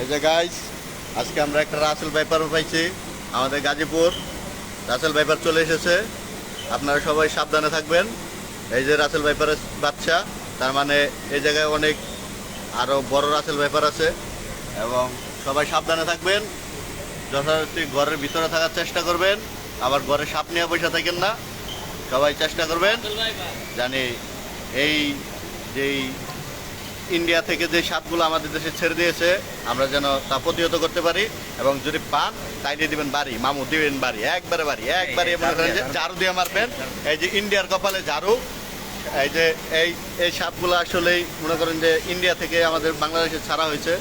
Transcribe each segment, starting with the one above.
এই যে আজকে আমরা একটা রাসেল ভাইপার পাইছি, আমাদের গাজীপুর। রাসেল ভাইপার চলে এসেছে। আপনারা সবাই সাবধানে থাকবেন। এই যে রাসেল ভাইপারের বাচ্চা, তার মানে এই জায়গায় অনেক আরও বড় রাসেল ভাইপার আছে। এবং সবাই সাবধানে থাকবেন। যথারীতি ঘরের ভিতরে থাকার চেষ্টা করবেন। আবার ঘরে সাপ নিয়ে পয়সা থাকেন না। সবাই চেষ্টা করবেন। জানি এই যেই ইন্ডিয়া থেকে যে সাপগুলো আমাদের দেশে ছেড়ে দিয়েছে, আমরা যেন তা প্রতিহত করতে পারি এবং যদি পান তাইলে দিবেন বাড়ি। মামু, দিবেন বাড়ি, একবারে বাড়ি, একবারে মনে করেন যে ঝাড়ু দিয়ে মারবেন। এই যে ইন্ডিয়ার কপালে ঝাড়ু, এই যে এই এই সাপগুলো আসলেই মনে করেন যে ইন্ডিয়া থেকে আমাদের বাংলাদেশে ছাড়া হয়েছে,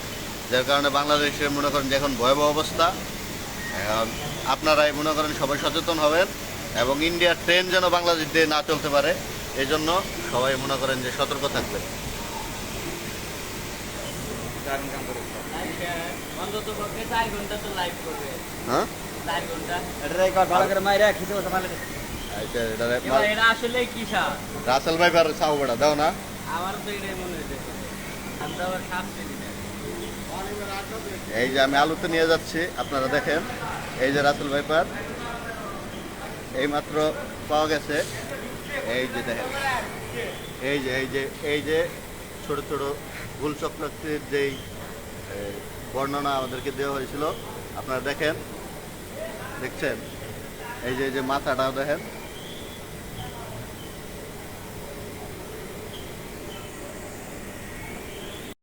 যার কারণে বাংলাদেশে মনে করেন যে এখন ভয়াবহ অবস্থা। আপনারাই মনে করেন সবাই সচেতন হবেন এবং ইন্ডিয়ার ট্রেন যেন বাংলাদেশ দিয়ে না চলতে পারে এই জন্য সবাই মনে করেন যে সতর্ক থাকবেন। অন্তত পক্ষে চার ঘণ্টা তো লাইভ করবে। হ্যাঁ? চার ঘণ্টা। এটা একবার ভালো করে মাইরা খিচে কথা ভালো আচ্ছা, এটা এটা আসলে কি সাপ? রাসেল ভাই আর চাও বেড়া দাও না। আমারও তো এটাই মনে হয়েছে আমি আবার সাপ চিনি না। এই যে আমি আলুতে নিয়ে যাচ্ছি আপনারা দেখেন। এই যে রাসেল ভাইপার এই মাত্র পাওয়া গেছে। এই যে দেখেন। এই যে এই যে এই যে ছোট ছোট ভুল চক্রাকৃতির যেই বর্ণনা আমাদেরকে দেওয়া হয়েছিল, আপনারা দেখেন, দেখছেন? এই যে যে মাথাটা দেখেন?